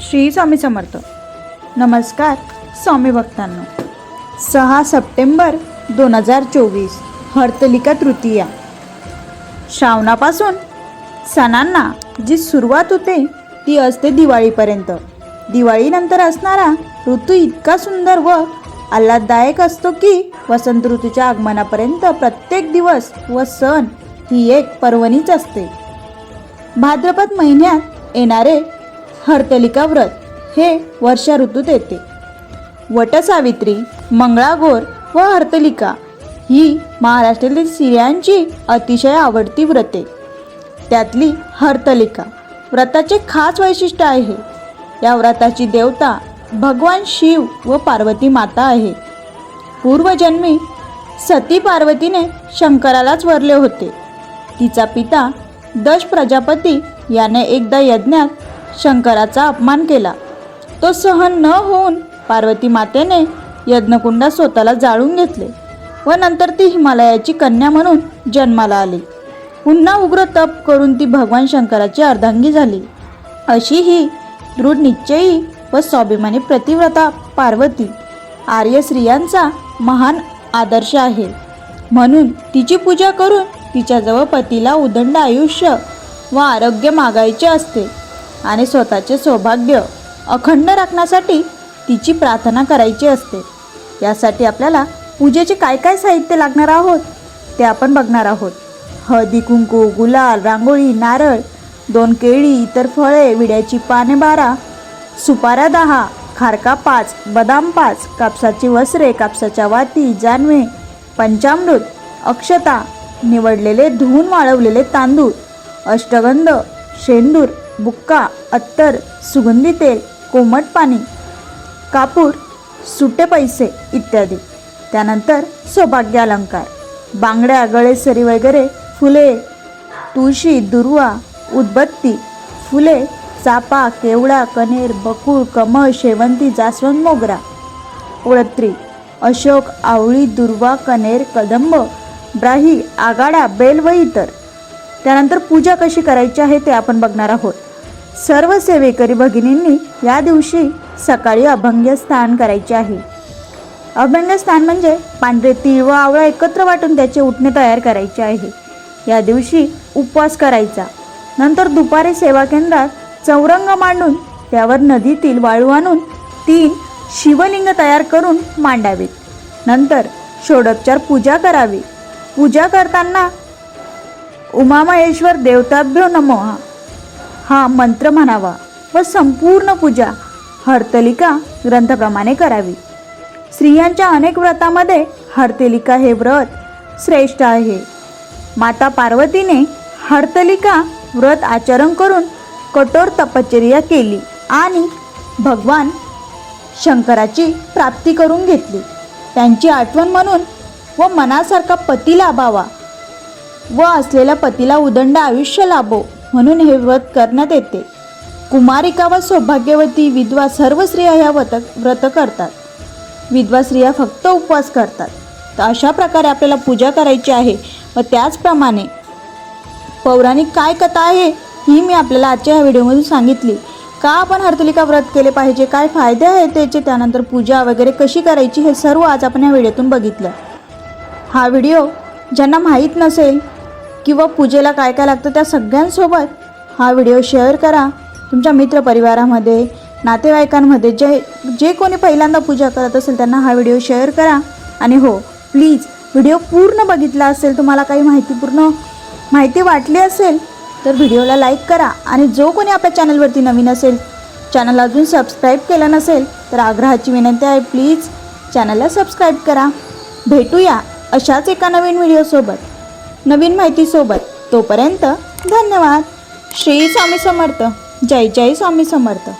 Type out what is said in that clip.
श्री स्वामी समर्थ. नमस्कार स्वामी भक्तांनो. सहा सप्टेंबर दोन हजार चोवीस हर्तलिका तृतीया. श्रावणापासून सणांना जी सुरुवात होते ती असते दिवाळीपर्यंत. दिवाळीनंतर असणारा ऋतू इतका सुंदर व आल्हाददायक असतो की वसंत ऋतूच्या आगमनापर्यंत प्रत्येक दिवस व सण ही एक पर्वणीच असते. भाद्रपद महिन्यात येणारे हरतलिका व्रत हे वर्षा ऋतूत येते. वटसावित्री मंगळागौर व हरतलिका ही महाराष्ट्रातील स्त्रियांची अतिशय आवडती व्रते. त्यातली हरतलिका व्रताचे खास वैशिष्ट्य आहे. या व्रताची देवता भगवान शिव व पार्वती माता आहे. पूर्वजन्मी सती पार्वतीने शंकरालाच वरले होते. तिचा पिता दश प्रजापती याने एकदा यज्ञात शंकराचा अपमान केला. तो सहन न होऊन पार्वती मातेने यज्ञकुंडात स्वतःला जाळून घेतले व नंतर ती हिमालयाची कन्या म्हणून जन्माला आली. पुन्हा उग्र तप करून ती भगवान शंकराची अर्धांगी झाली. अशी ही दृढ निश्चयी व स्वाभिमानी प्रतिव्रता पार्वती आर्य स्त्रियांचा महान आदर्श आहे. म्हणून तिची पूजा करून तिच्याजवळ पतीला उदंड आयुष्य व आरोग्य मागायचे असते. आणि स्वतःचे सौभाग्य अखंड राखण्यासाठी तिची प्रार्थना करायची असते. यासाठी आपल्याला पूजेचे काय काय साहित्य लागणार आहोत ते आपण बघणार आहोत. हळदी कुंकू गुलाल रांगोळी नारळ दोन केळी इतर फळे विड्याची पाने बारा सुपारा दहा खारका पाच बदाम पाच कापसाची वस्त्रे कापसाच्या वाती जानवे पंचामृत अक्षता निवडलेले धुवून वाळवलेले तांदूळ अष्टगंध शेंदूर बुक्का अत्तर सुगंधी तेल कोमट पाणी कापूर सुटे पैसे इत्यादी. त्यानंतर सौभाग्य अलंकार बांगड्या गळेसरी वगैरे फुले तुळशी दुर्वा उदबत्ती फुले चापा केवडा कनेर बकुळ कमळ शेवंती जास्वंद मोगरा. ओळत्री अशोक आवळी दुर्वा कनेर कदंब ब्राही आगाडा बेल व इतर. त्यानंतर पूजा कशी करायची आहे ते आपण बघणार आहोत. सर्व सेवेकरी भगिनींनी या दिवशी सकाळी अभंग्य स्नान करायचे आहे. अभंग स्नान म्हणजे पांढरे तीळ व आवळा एकत्र वाटून त्याचे उठणे तयार करायचे आहे. या दिवशी उपवास करायचा. नंतर दुपारी सेवा केंद्रात चौरंग मांडून त्यावर नदीतील वाळू आणून तीन शिवलिंग तयार करून मांडावीत. नंतर षोडोपचार पूजा करावी. पूजा करताना उमामहेश्वर देवताभ्यो नमोहा हा मंत्र म्हणावा व संपूर्ण पूजा हरतलिका ग्रंथप्रमाणे करावी. स्त्रियांच्या अनेक व्रतामध्ये हरतलिका हे व्रत श्रेष्ठ आहे. माता पार्वतीने हरतलिका व्रत आचरण करून कठोर तपश्चर्या केली आणि भगवान शंकराची प्राप्ती करून घेतली. त्यांची आठवण म्हणून व मनासारखा पती लाभावा व असलेल्या पतीला उदंड आयुष्य लाभो. म्हणून हे व्रत करण्यात येते. कुमारिका व सौभाग्यवती विधवा सर्व स्त्रिया ह्या व्रत व्रत करतात. विधवा स्त्रिया फक्त उपवास करतात. तर अशा प्रकारे आपल्याला पूजा करायची आहे. व त्याचप्रमाणे पौराणिक काय कथा आहे ही मी आपल्याला आजच्या ह्या व्हिडिओमधून सांगितली. का आपण हरतलिका व्रत केले पाहिजे काय फायदे आहेत त्याचे त्यानंतर पूजा वगैरे कशी करायची हे सर्व आज आपण या व्हिडिओतून बघितलं. हा व्हिडिओ ज्यांना माहीत नसेल किंवा पूजेला काय काय लागतं त्या सगळ्यांसोबत हा व्हिडिओ शेअर करा. तुमच्या मित्रपरिवारामध्ये नातेवाईकांमध्ये जे जे कोणी पहिल्यांदा पूजा करत असेल त्यांना हा व्हिडिओ शेअर करा. आणि हो प्लीज व्हिडिओ पूर्ण बघितला असेल तुम्हाला काही माहितीपूर्ण माहिती वाटली असेल तर व्हिडिओला लाईक करा. आणि जो कोणी आपल्या चॅनलवरती नवीन असेल चॅनल अजून सबस्क्राईब केलं नसेल तर आग्रहाची विनंती आहे प्लीज चॅनलला सबस्क्राईब करा. भेटूया अशाच एका नवीन व्हिडिओसोबत. नवीन माहितीसोबत तोपर्यंत धन्यवाद. श्री स्वामी समर्थ. जय जय स्वामी समर्थ.